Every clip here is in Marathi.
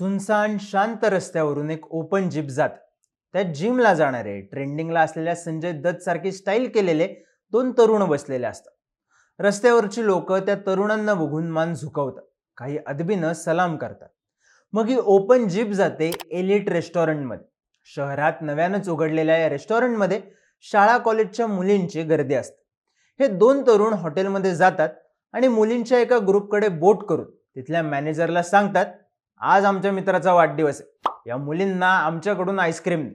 सुनसान शांत रस्त्यावरून एक ओपन जीप जात. त्या जिमला जाणारे ट्रेंडिंगला असलेल्या संजय दत्त सारखी स्टाईल केलेले दोन तरुण बसलेले असतात. रस्त्यावरची लोक त्या तरुणांना बघून मान झुकवतात. काही अदबीनं सलाम करतात. मग ही ओपन जीप जाते एलिट रेस्टॉरंटमध्ये. शहरात नव्यानंच उघडलेल्या या रेस्टॉरंटमध्ये शाळा कॉलेजच्या मुलींची गर्दी असते. हे दोन तरुण हॉटेलमध्ये जातात आणि मुलींच्या एका ग्रुपकडे बोट करून तिथल्या मॅनेजरला सांगतात आज आमच्या मित्राचा वाढदिवस आहे. या मुलींना आमच्याकडून आईस्क्रीम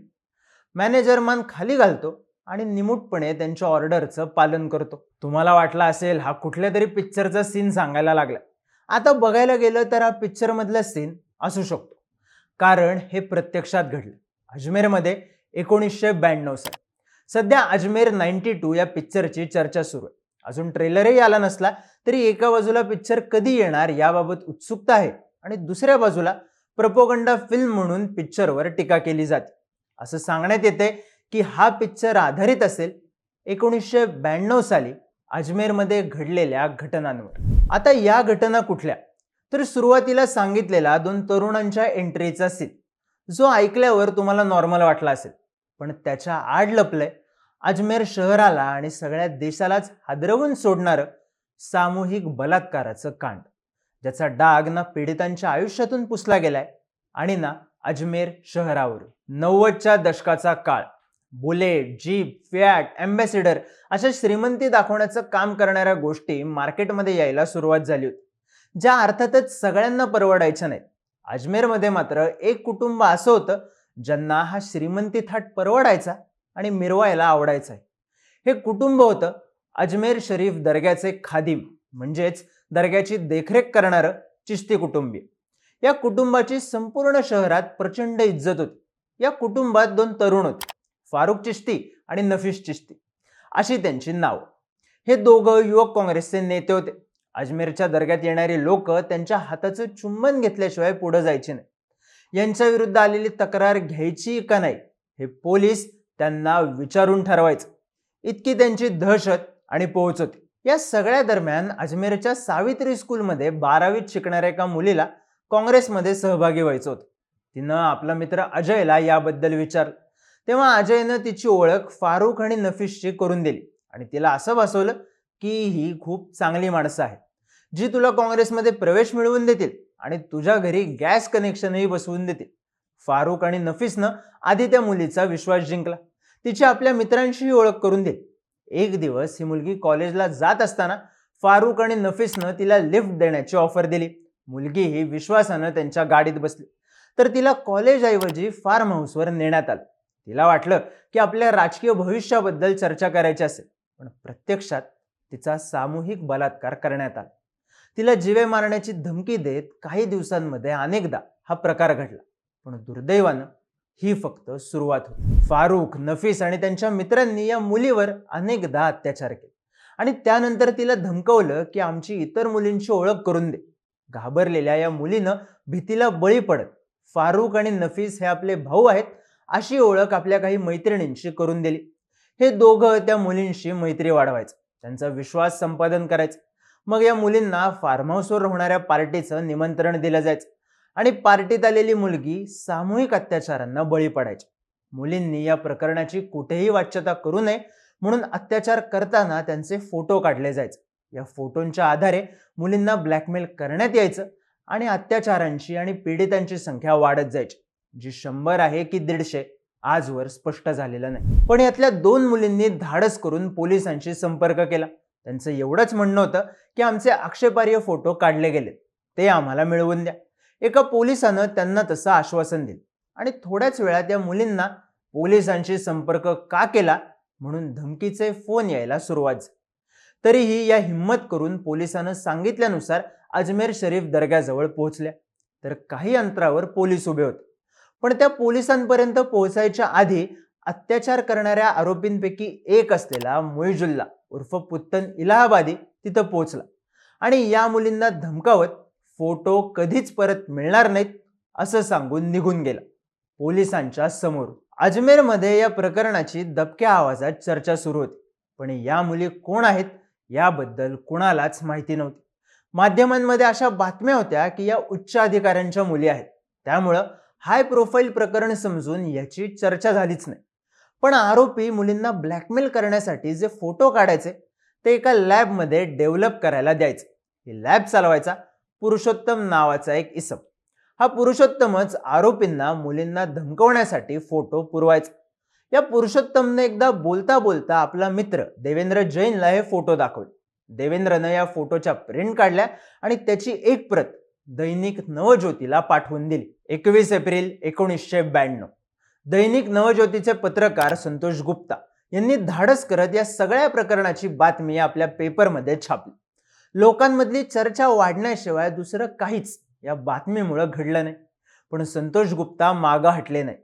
मॅनेजर मान खाली घालतो आणि निमूटपणे त्यांच्या ऑर्डरचं पालन करतो. तुम्हाला वाटलं असेल हा कुठल्या तरी पिक्चरचा सीन सांगायला लागला. आता बघायला गेलं तर हा पिक्चरमधला सीन असू शकतो. कारण हे प्रत्यक्षात घडलं. अजमेरमध्ये एकोणीसशे ब्याण्णव साली. सध्या अजमेर नाईन्टी टू या पिक्चरची चर्चा सुरू आहे. अजून ट्रेलरही आला नसला तरी एका बाजूला पिक्चर कधी येणार याबाबत उत्सुकता आहे. आणि दुसऱ्या बाजूला प्रपोगंडा फिल्म म्हणून पिक्चरवर टीका केली जाते. असं सांगण्यात येते की हा पिक्चर आधारित असेल एकोणीसशे ब्याण्णव साली अजमेरमध्ये घडलेल्या घटनांवर. आता या घटना कुठल्या? तर सुरुवातीला सांगितलेला दोन तरुणांच्या एंट्रीचा सीन जो ऐकल्यावर तुम्हाला नॉर्मल वाटला असेल पण त्याच्या आड लपलंय. अजमेर शहराला आणि सगळ्या देशालाच हादरवून सोडणारं सामूहिक बलात्काराचं कांड. ज्याचा डाग ना पीडितांच्या आयुष्यातून पुसला गेलाय. आणि ना अजमेर शहरावरून नव्वदच्या दशकाचा काळ. बुलेट जीप फॅट अँबॅसिडर अशा श्रीमंती दाखवण्याचं काम करणाऱ्या गोष्टी मार्केटमध्ये यायला सुरुवात झाली होती. ज्या अर्थातच सगळ्यांना परवडायच्या नाहीत. अजमेरमध्ये मात्र एक कुटुंब असं होतं ज्यांना हा श्रीमंती थाट परवडायचा आणि मिरवायला आवडायचा हे कुटुंब होतं अजमेर शरीफ दर्ग्याचे खादिम म्हणजेच दर्ग्याची देखरेख करणारं चिश्ती कुटुंबीय या कुटुंबाची संपूर्ण शहरात प्रचंड इज्जत होती. या कुटुंबात दोन तरुण होते फारुख चिश्ती आणि नफीस चिश्ती. अशी त्यांची नाव. हे दोघं युवक काँग्रेसचे नेते होते. अजमेरच्या दर्ग्यात येणारी लोक त्यांच्या हाताचं चुंबन घेतल्याशिवाय पुढे जायचे नाही यांच्या विरुद्ध आलेली तक्रार घ्यायची का नाही हे पोलीस त्यांना विचारून ठरवायचं. इतकी त्यांची दहशत आणि पोहोच होती. या सगळ्या दरम्यान अजमेरच्या सावित्री स्कूलमध्ये बारावीत शिकणाऱ्या एका मुलीला काँग्रेसमध्ये सहभागी व्हायचं होतं. तिनं आपला मित्र अजयला याबद्दल विचारलं. तेव्हा अजयनं तिची ओळख फारुख आणि नफीसची करून दिली आणि तिला असं भासवलं की ही खूप चांगली माणसं आहेत. जी तुला काँग्रेसमध्ये प्रवेश मिळवून देतील आणि तुझ्या घरी गॅस कनेक्शनही बसवून देतील. फारुख आणि नफीसनं आधी त्या मुलीचा विश्वास जिंकला. तिची आपल्या मित्रांशीही ओळख करून दिली. एक दिवस ही मुलगी कॉलेजला जात असताना फारुख आणि नफीसनं तिला लिफ्ट देण्याची ऑफर दिली. मुलगी ही विश्वासानं त्यांच्या गाडीत बसली. तर तिला कॉलेजऐवजी फार्म हाऊसवर नेण्यात आलं. तिला वाटलं की आपल्या राजकीय भविष्याबद्दल चर्चा करायची असेल पण प्रत्यक्षात तिचा सामूहिक बलात्कार करण्यात आला. तिला जीवे मारण्याची धमकी देत काही दिवसांमध्ये अनेकदा हा प्रकार घडला पण दुर्दैवानं ही फक्त सुरुवात होती. फारुख नफीस आणि त्यांच्या मित्रांनी या मुलीवर अनेकदा अत्याचार केले. आणि त्यानंतर तिला धमकवलं की आमची इतर मुलींची ओळख करून दे. घाबरलेल्या या मुलीनं भीतीला बळी पडत फारुख आणि नफीस हे आपले भाऊ आहेत अशी ओळख आपल्या काही मैत्रिणींशी करून दिली. हे दोघं त्या मुलींशी मैत्री वाढवायचं. त्यांचा विश्वास संपादन करायचं. मग या मुलींना फार्म हाऊसवर होणाऱ्या पार्टीचं निमंत्रण दिलं जायचं. आणि पार्टीत आलेली मुलगी सामूहिक अत्याचारांना बळी पडायची. मुलींनी या प्रकरणाची कुठेही वाच्यता करू नये म्हणून अत्याचार करताना त्यांचे फोटो काढले जायचे. या फोटोंच्या आधारे मुलींना ब्लॅकमेल करण्यात यायचं आणि अत्याचारांची आणि पीडितांची संख्या वाढत जायची जी शंभर आहे की दीडशे आजवर स्पष्ट झालेलं नाही. पण यातल्या दोन मुलींनी धाडस करून पोलिसांशी संपर्क केला. त्यांचं एवढंच म्हणणं होतं की आमचे आक्षेपार्ह फोटो काढले गेले ते आम्हाला मिळवून द्या. एका पोलिसानं त्यांना तसं आश्वासन दिलं. आणि थोड्याच वेळात या मुलींना पोलिसांशी संपर्क का केला म्हणून धमकीचे फोन यायला सुरुवात झाली. तरीही या हिंमत करून पोलिसानं सांगितल्यानुसार अजमेर शरीफ दर्ग्याजवळ पोहोचल्या. तर काही अंतरावर पोलीस उभे होते. पण त्या पोलिसांपर्यंत पोहोचायच्या आधी अत्याचार करणाऱ्या आरोपींपैकी एक असलेला मुईजुल्ला उर्फ पुत्तन इलाहाबादी तिथं पोहोचला. आणि या मुलींना धमकावत फोटो कधीच परत मिळणार नाहीत असं सांगून निघून गेला. पोलिसांच्या समोर. अजमेरमध्ये या प्रकरणाची दबक्या आवाजात चर्चा सुरू होती. पण या मुली कोण आहेत याबद्दल कुणालाच माहिती नव्हती. माध्यमांमध्ये अशा बातम्या होत्या की या उच्च अधिकाऱ्यांच्या मुली आहेत. त्यामुळं हाय प्रोफाईल प्रकरण समजून याची चर्चा झालीच नाही. पण आरोपी मुलींना ब्लॅकमेल करण्यासाठी जे फोटो काढायचे ते एका लॅबमध्ये डेव्हलप करायला द्यायचे. लॅब चालवायचा पुरुषोत्तम नावाचा एक इसम. हा पुरुषोत्तमच आरोपींना मुलींना धमकवण्यासाठी फोटो पुरवायचा. या पुरुषोत्तमने एकदा बोलता बोलता आपला मित्र देवेंद्र जैनला हे फोटो दाखवले. देवेंद्रनं या फोटोच्या प्रिंट काढल्या आणि त्याची एक प्रत दैनिक नवज्योतीला पाठवून दिली. एकवीस एप्रिल एकोणीसशे ब्याण्णव. दैनिक नवज्योतीचे पत्रकार संतोष गुप्ता यांनी धाडस करत या सगळ्या प्रकरणाची बातमी आपल्या पेपरमध्ये छापली. लोकांमधली चर्चा वाढण्याशिवाय दुसरं काहीच या बातमीमुळं घडलं नाही. पण संतोष गुप्ता मागं हटले नाही.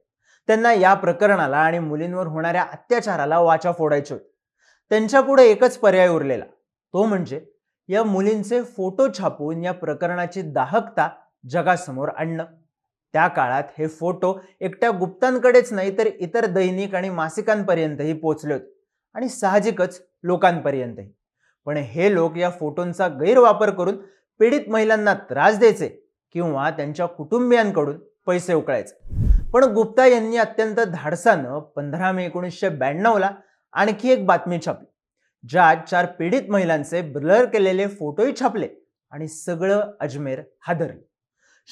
त्यांना या प्रकरणाला आणि मुलींवर होणाऱ्या अत्याचाराला वाचा फोडायची होती. त्यांच्या पुढे एकच पर्याय उरलेला. तो म्हणजे या मुलींचे फोटो छापून या प्रकरणाची दाहकता जगासमोर आणणं. त्या काळात हे फोटो एकट्या गुप्तांकडेच नाही तर इतर दैनिक आणि मासिकांपर्यंतही पोचले होते आणि साहजिकच लोकांपर्यंतही. पण हे लोक या फोटोंचा गैरवापर करून पीडित महिलांना त्रास द्यायचे किंवा त्यांच्या कुटुंबियांकडून पैसे उकळायचे. पण गुप्ता यांनी अत्यंत धाडसानं पंधरा मे एकोणीसशे ब्याण्णवला आणखी एक बातमी छापली ज्यात चार पीडित महिलांचे ब्लर केलेले फोटोही छापले आणि सगळं अजमेर हादरले.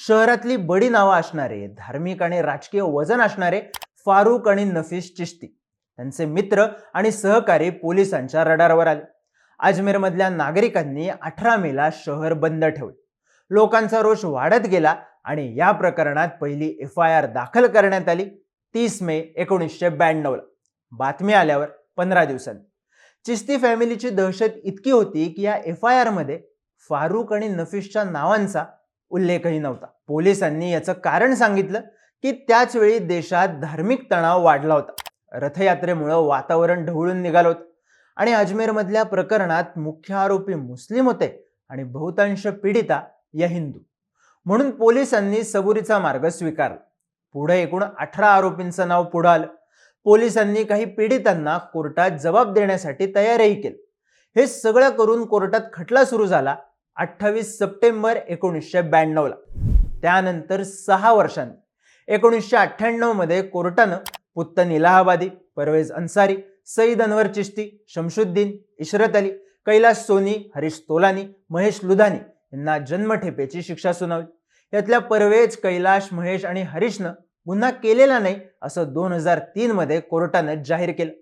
शहरातली बडी नावं असणारे धार्मिक आणि राजकीय वजन असणारे फारूक आणि नफीस चिश्ती त्यांचे मित्र आणि सहकारी पोलिसांच्या रडारवर आले. अजमेरमधल्या नागरिकांनी अठरा मेला शहर बंद ठेवले. लोकांचा रोष वाढत गेला आणि या प्रकरणात पहिली एफ आय आर दाखल करण्यात आली. तीस मे एकोणीसशे ब्याण्णवला. बातमी आल्यावर पंधरा दिवसांनी. चिस्ती फॅमिलीची दहशत इतकी होती की या एफ आय आरमध्ये फारुख आणि नफीसच्या नावांचा उल्लेखही नव्हता. पोलिसांनी याचं कारण सांगितलं की त्याचवेळी देशात धार्मिक तणाव वाढला होता. रथयात्रेमुळं वातावरण ढवळून निघालं होतं. आणि अजमेरमधल्या प्रकरणात मुख्य आरोपी मुस्लिम होते आणि बहुतांश पीडिता या हिंदू. म्हणून पोलिसांनी सबुरीचा मार्ग स्वीकारला. पुढे एकूण अठरा आरोपींचं नाव पुढं आलं. पोलिसांनी काही पीडितांना कोर्टात जबाब देण्यासाठी तयारही केली. हे सगळं करून कोर्टात खटला सुरू झाला अठ्ठावीस सप्टेंबर एकोणीसशे ब्याण्णवला. त्यानंतर सहा वर्षांनी. एकोणीसशे अठ्ठ्याण्णवमध्ये कोर्टानं पुत्तन इलाहाबादी परवेज अन्सारी सईद अनवर चिश्ती शमशुद्दीन इशरत अली कैलास सोनी हरीश तोलानी महेश लुधानी यांना जन्मठेपेची शिक्षा सुनावली. यातल्या परवेज कैलाश महेश आणि हरीशनं गुन्हा केलेला नाही असं दोन हजार तीन मध्ये कोर्टानं जाहीर केलं.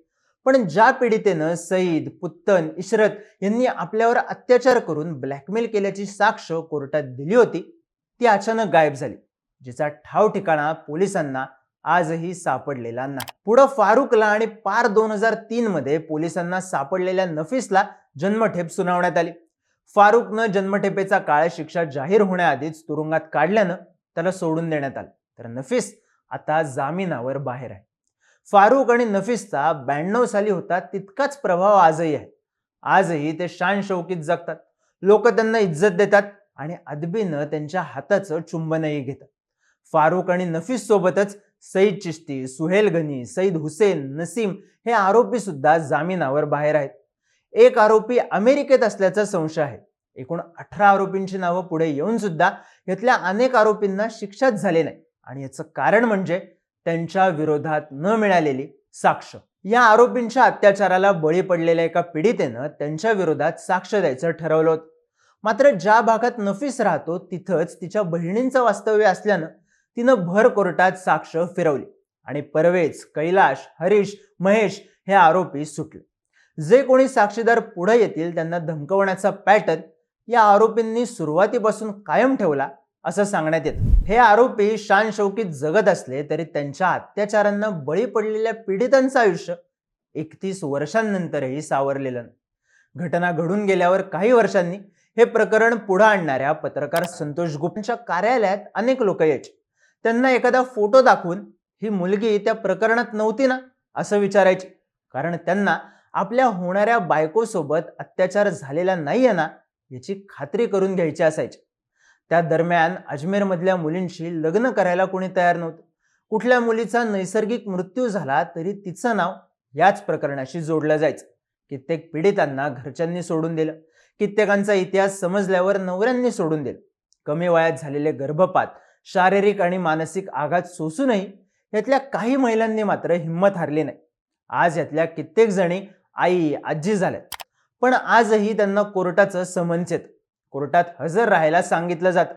पण ज्या पीडितेनं सईद पुत्तन इशरत यांनी आपल्यावर अत्याचार करून ब्लॅकमेल केल्याची साक्ष कोर्टात दिली होती ती अचानक गायब झाली जिचा ठाव ठिकाणा पोलिसांना आजही सापडलेला नाही. पुढं फारुकला आणि पार दोन हजार तीन मध्ये पोलिसांना सापडलेल्या नफीसला जन्मठेप सुनावण्यात आली. फारुकनं जन्मठेपेचा काळ शिक्षा जाहीर होण्याआधीच तुरुंगात काढल्यानं त्याला सोडून देण्यात आलं. तर नफीस आता जामिनावर बाहेर आहे. फारुक आणि नफीसचा ब्याण्णव साली होता तितकाच प्रभाव आजही आहे. आजही ते शान शौकीत जगतात. लोक त्यांना इज्जत देतात आणि अदबीनं त्यांच्या हाताचं चुंबनही घेतात. फारुक आणि नफीस सोबतच सईद चिश्ती सुहेल गनी सईद हुसेन नसीम हे आरोपी सुद्धा जामिनावर बाहेर आहेत. एक आरोपी अमेरिकेत असल्याचा संशय आहे. एकूण अठरा आरोपींची नावं पुढे येऊन सुद्धा यातल्या अनेक आरोपींना शिक्षाच झाले नाही. आणि याचं कारण म्हणजे त्यांच्या विरोधात न मिळालेली साक्ष. या आरोपींच्या अत्याचाराला बळी पडलेल्या एका पीडितेनं त्यांच्या विरोधात साक्ष द्यायचं ठरवलं होतं. मात्र ज्या भागात नफीस राहतो तिथंच तिच्या बहिणींचं वास्तव्य असल्यानं तिनं भर कोर्टात साक्ष फिरवली आणि परवेज कैलाश हरीश महेश हे आरोपी सुटले. जे कोणी साक्षीदार पुढे येतील त्यांना धमकवण्याचा पॅटर्न या आरोपींनी सुरुवातीपासून कायम ठेवला असं सांगण्यात येतं. हे आरोपी शान शौकीत जगत असले तरी त्यांच्या अत्याचारांना बळी पडलेल्या पीडितांचं आयुष्य एकतीस वर्षांनंतरही सावरलेलं नाही. घटना घडून गेल्यावर काही वर्षांनी हे प्रकरण पुढे आणणाऱ्या पत्रकार संतोष गुप्तच्या कार्यालयात अनेक लोक यायचे. त्यांना एखादा फोटो दाखवून ही मुलगी त्या प्रकरणात नव्हती ना असं विचारायचे. कारण त्यांना आपल्या होणाऱ्या बायकोसोबत अत्याचार झालेला नाहीये ना याची खात्री करून घ्यायची असायची. त्या दरम्यान अजमेरमधल्या मुलींशी लग्न करायला कोणी तयार नव्हतं. कुठल्या मुलीचा नैसर्गिक मृत्यू झाला तरी तिचं नाव याच प्रकरणाशी जोडलं जायचं. कित्येक पीडितांना घरच्यांनी सोडून दिलं. कित्येकांचा इतिहास समजल्यावर नवऱ्यांनी सोडून दिलं. कमी वयात झालेले गर्भपात शारीरिक आणि मानसिक आघात सोसूनही यातल्या काही महिलांनी मात्र हिंमत हारली नाही. आज यातल्या कित्येक जणी आई आजी झाल्यात. पण आजही त्यांना कोर्टाचं समन्स येतं कोर्टात हजर राहायला सांगितलं जातं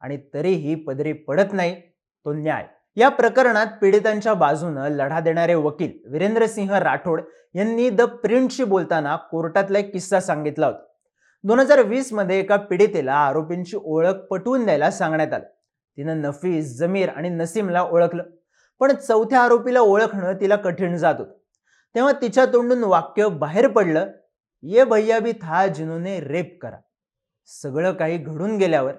आणि तरीही पदरी पडत नाही तो न्याय. या प्रकरणात पीडितांच्या बाजूनं लढा देणारे वकील वीरेंद्रसिंह राठोड यांनी द प्रिंटशी बोलताना कोर्टातला एक किस्सा सांगितला होता. दोन हजार वीसमध्ये एका पीडितेला आरोपींची ओळख पटवून द्यायला सांगण्यात आलं. तिनं नफीस जमीर आणि नसीमला ओळखलं. पण चौथ्या आरोपीला ओळखणं तिला कठीण जात होतं. तेव्हा तिच्या तोंडून वाक्य बाहेर पडलं ये भैया भी था जिनोने रेप करा. सगळं काही घडून गेल्यावर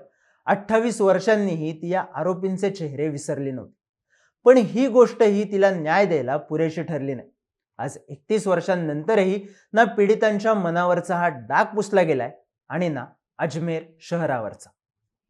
अठ्ठावीस वर्षांनीही ती या आरोपींचे चेहरे विसरली नव्हती. पण ही गोष्टही तिला न्याय द्यायला पुरेशी ठरली नाही. आज एकतीस वर्षांनंतरही ना पीडितांच्या मनावरचा हा डाग पुसला गेलाय आणि ना अजमेर शहरावरचा.